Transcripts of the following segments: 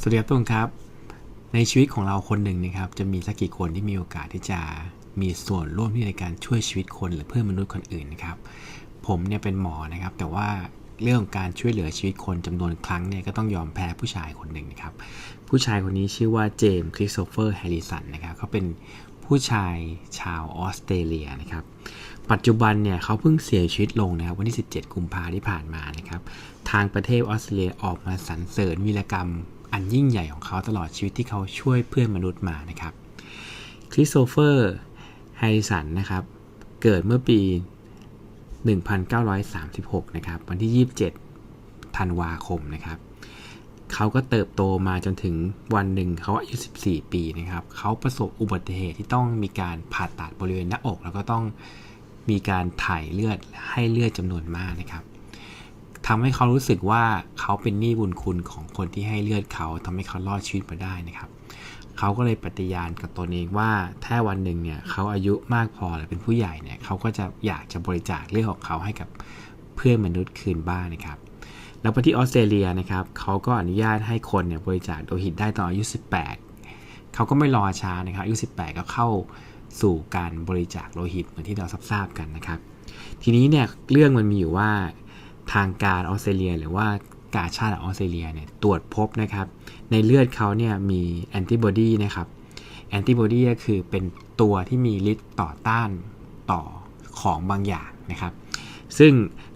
สวัสดีครับทุกคนครับ ในชีวิตของเราคนหนึ่งนะครับ จะมีสักกี่คนที่มีโอกาสที่จะมีส่วนร่วมในการช่วยชีวิตคนหรือเพื่อนมนุษย์คนอื่นนะครับ ผมเนี่ยเป็นหมอนะครับ แต่ว่าเรื่องการช่วยเหลือชีวิตคนจำนวนครั้งเนี่ยก็ต้องยอมแพ้ผู้ชายคนหนึ่งนะครับ ผู้ชายคนนี้ชื่อว่าเจมส์คริสโตเฟอร์แฮร์ริสันนะครับเขาเป็นผู้ชายชาวออสเตรเลียนะครับ ปัจจุบันเนี่ยเขาเพิ่งเสียชีวิตลงนะครับวันที่ 17 กุมภาที่ผ่านมานะครับ ทางประเทศออสเตรเลียออกมาสรรเสริญวีรกรรม อันยิ่งใหญ่ของเขาตลอดชีวิตที่เขาช่วยเพื่อนมนุษย์มานะครับคริสโตเฟอร์แฮสันนะครับ เกิดเมื่อปี 1936 นะครับ วันที่ 27 ธันวาคมนะครับ เขาก็เติบโตมาจนถึงวันหนึ่งเขาอายุ 14 ปีนะครับ เขาประสบอุบัติเหตุที่ต้องมีการผ่าตัดบริเวณหน้าอก แล้วก็ต้องมีการถ่ายเลือดให้เลือดจำนวนมากนะครับ ทำให้เขารู้สึกว่าเขาเป็นหนี้บุญคุณของคนที่ให้เลือดเขาทำให้เขารอดชีวิตมาได้นะครับ เขาก็เลยปฏิญาณกับตนเองว่าถ้าวันหนึ่งเนี่ยเขาอายุมากพอหรือเป็นผู้ใหญ่เนี่ยเขาก็จะอยากจะบริจาคเลือดของเขาให้กับเพื่อนมนุษย์คืนบ้านนะครับ แล้วไปที่ออสเตรเลียนะครับเขาก็อนุญาตให้คนเนี่ยบริจาคโลหิตได้ตอนอายุ 18 เขาก็ไม่รอช้านะครับอายุ 18 ก็เข้าสู่การบริจาคโลหิตเหมือนที่เราทราบกันนะครับ ทีนี้เนี่ยเรื่องมันมีอยู่ว่า ทางการออสเตรเลีย หรือว่ากาชาติออสเตรเลียเนี่ยตรวจพบนะครับในเลือดเขาเนี่ยมีแอนติบอดีนะครับแอนติบอดีก็คือเป็นตัวที่มีฤทธิ์ต่อต้านต่อของบางอย่างนะครับ ซึ่ง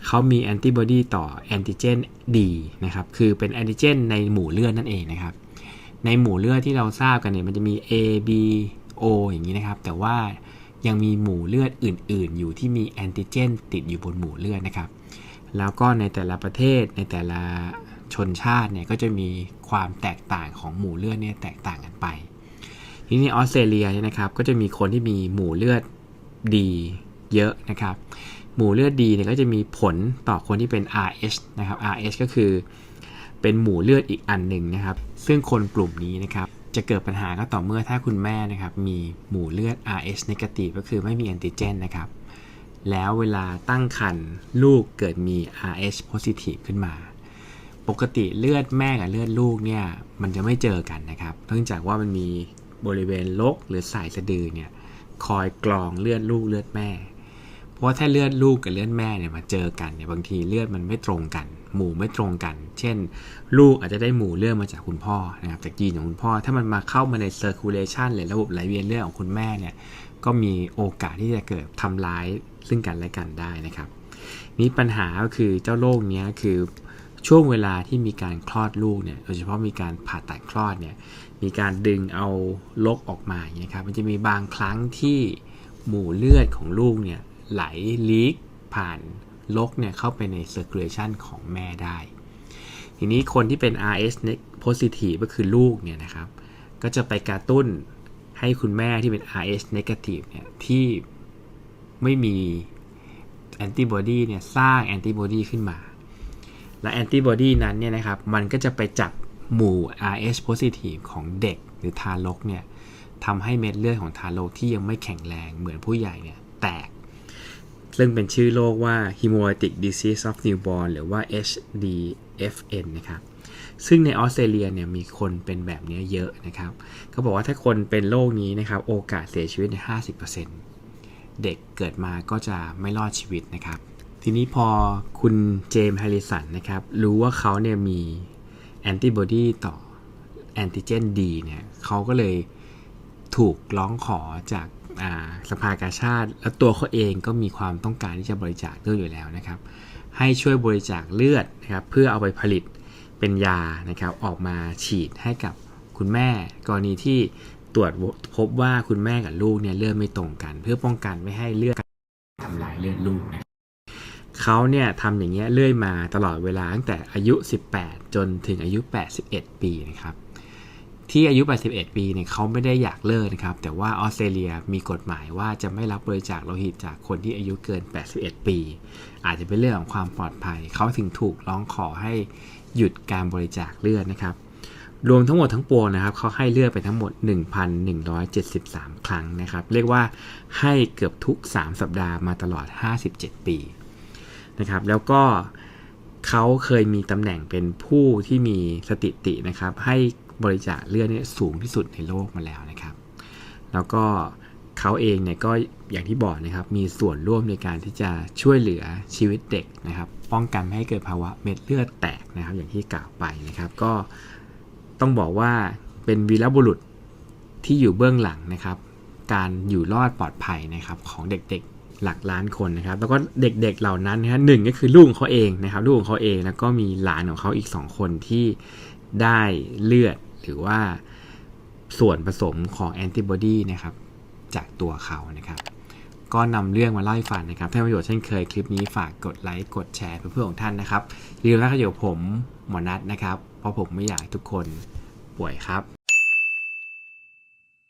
เขามีแอนติบอดีต่อแอนติเจนดีนะครับคือเป็นแอนติเจนในหมู่เลือดนั่นเองนะครับในหมู่เลือดที่เราทราบกันเนี่ยมันจะมี A B O อย่างนี้นะครับ แต่ว่ายังมีหมู่เลือดอื่น ๆ อยู่ที่มีแอนติเจนติดอยู่บนหมู่เลือดนะครับ แล้วก็ในแต่ละประเทศในแต่ละชนชาติเนี่ยก็จะมีความแตกต่างของหมู่เลือดเนี่ยแตกต่างกันไป ทีนี้ออสเตรเลียเนี่ยนะครับก็จะมีคนที่มีหมู่เลือดดีเยอะนะครับ หมู่เลือดดีเนี่ยก็จะมีผลต่อคนที่เป็น RH นะครับ RH ก็คือเป็นหมู่เลือดอีกอันหนึ่งนะครับ ซึ่งคนกลุ่มนี้นะครับจะเกิดปัญหาก็ต่อเมื่อถ้าคุณแม่นะครับมีหมู่เลือด RH negative ก็คือไม่มีแอนติเจนนะครับ แล้วเวลาตั้งครรภ์ลูกเกิดมี RH positive ขึ้นมา ปกติเลือดแม่กับเลือดลูกเนี่ยมันจะไม่เจอกันนะครับ เนื่องจากว่ามันมีบริเวณลกหรือสายสะดือเนี่ยคอยกรองเลือดลูกเลือดแม่ เพราะว่าถ้าเลือดลูกกับเลือดแม่เนี่ยมาเจอกันเนี่ยบางทีเลือดมันไม่ตรงกัน หมู่ไม่ตรงกัน เช่น ลูกอาจจะได้หมู่เลือดมาจากคุณพ่อนะครับจากยีนของคุณพ่อ ถ้ามันมาเข้ามาใน circulation หรือระบบไหลเวียนเลือดของคุณแม่เนี่ยก็มีโอกาสที่จะเกิดทำร้าย ซึ่งกันและกันได้นะครับ นี่ปัญหาก็คือเจ้าโรคนี้คือช่วงเวลาที่มีการคลอดลูกเนี่ย โดยเฉพาะมีการผ่าตัดคลอดเนี่ย มีการดึงเอาลกออกมาอย่างนี้ครับ มันจะมีบางครั้งที่หมู่เลือดของลูกเนี่ยไหลลีกผ่านลกเนี่ยเข้าไปใน circulation ของแม่ได้ ทีนี้คนที่เป็น RS positive ก็คือลูกเนี่ยนะครับ ก็จะไปกระตุ้นให้คุณแม่ที่เป็น RH negative เนี่ยที่ ไม่มีแอนติบอดีเนี่ยสร้างแอนติบอดีขึ้นมา และแอนติบอดีนั้นเนี่ยนะครับมันก็จะไปจับหมู่ RH positive ของเด็กหรือทารกเนี่ยทำให้เม็ดเลือดของทารกที่ยังไม่แข็งแรงเหมือนผู้ใหญ่เนี่ยแตก ซึ่งเป็นชื่อโรคว่า hemolytic disease of newborn หรือว่า HDFN นะครับซึ่งในออสเตรเลียเนี่ยมีคนเป็นแบบนี้เยอะนะครับเขาบอกว่าถ้าคนเป็นโรคนี้นะครับโอกาสเสียชีวิตใน50%เเด็กเกิดมาก็จะไม่รอดชีวิตนะครับ ทีนี้พอคุณเจมส์แฮร์ริสันนะครับ รู้ว่าเขาเนี่ยมีแอนติบอดีต่อแอนติเจนดีเนี่ยเขาก็เลยถูกร้องขอจากสภากาชาติ แล้วตัวเขาเองก็มีความต้องการที่จะบริจาคเลือดอยู่แล้วนะครับ ให้ช่วยบริจาคเลือดนะครับเพื่อเอาไปผลิตเป็นยานะครับออกมาฉีดให้กับคุณแม่ กรณีที่ ตรวจพบว่าคุณแม่กับลูกเนี่ยเลือดไม่ตรงกัน เพื่อป้องกันไม่ให้เลือดทำลายเลือดลูกนะเขาเนี่ยทำอย่างเงี้ยเรื่อยมาตลอดเวลาตั้งแต่อายุ 18 จนถึงอายุ 81 ปีนะครับที่อายุ 81 ปีเนี่ยเขาไม่ได้อยากเลิกนะครับ แต่ว่าออสเตรเลียมีกฎหมายว่าจะไม่รับบริจาคโลหิตจากคนที่อายุเกิน 81 ปี อาจจะเป็นเรื่องของความปลอดภัย เขาถึงถูกร้องขอให้หยุดการบริจาคเลือดนะครับ รวมทั้งหมดทั้งปวงนะครับเขาให้เลือดไปทั้งหมด 1,173 ครั้งนะครับ เรียกว่าให้เกือบทุก 3 สัปดาห์มาตลอด 57 ปีนะครับ แล้วก็เขาเคยมีตำแหน่งเป็นผู้ที่มีสถิตินะครับ ให้บริจาคเลือดเนี่ยสูงที่สุดในโลกมาแล้วนะครับ แล้วก็เขาเองเนี่ยก็อย่างที่บอกนะครับ มีส่วนร่วมในการที่จะช่วยเหลือชีวิตเด็กนะครับ ป้องกันไม่ให้เกิดภาวะเม็ดเลือดแตกนะครับ อย่างที่กล่าวไปนะครับ ก็ ต้องบอกว่าเป็นวีรบุรุษที่อยู่เบื้องหลังนะครับ การอยู่รอดปลอดภัยนะครับของเด็กๆหลักล้านคนนะครับ แล้วก็เด็กๆเหล่านั้นนะฮะหนึ่งก็คือลูกของเขาเองนะครับ ลูกของเขาเองแล้วก็มีหลานของเขาอีกสองคนที่ได้เลือดหรือว่าส่วนผสมของแอนติบอดีนะครับจากตัวเขานะครับ ก็นำเรื่องมาเล่าให้ฟังนะครับถ้าประโยชน์เช่นเคยคลิปนี้ฝากกดไลค์กดแชร์เพื่อเพื่อของท่านนะครับอย่าลืมนะครับเดี๋ยวผมหมอนัทนะครับ เพราะผมไม่อยากทุกคนป่วยครับ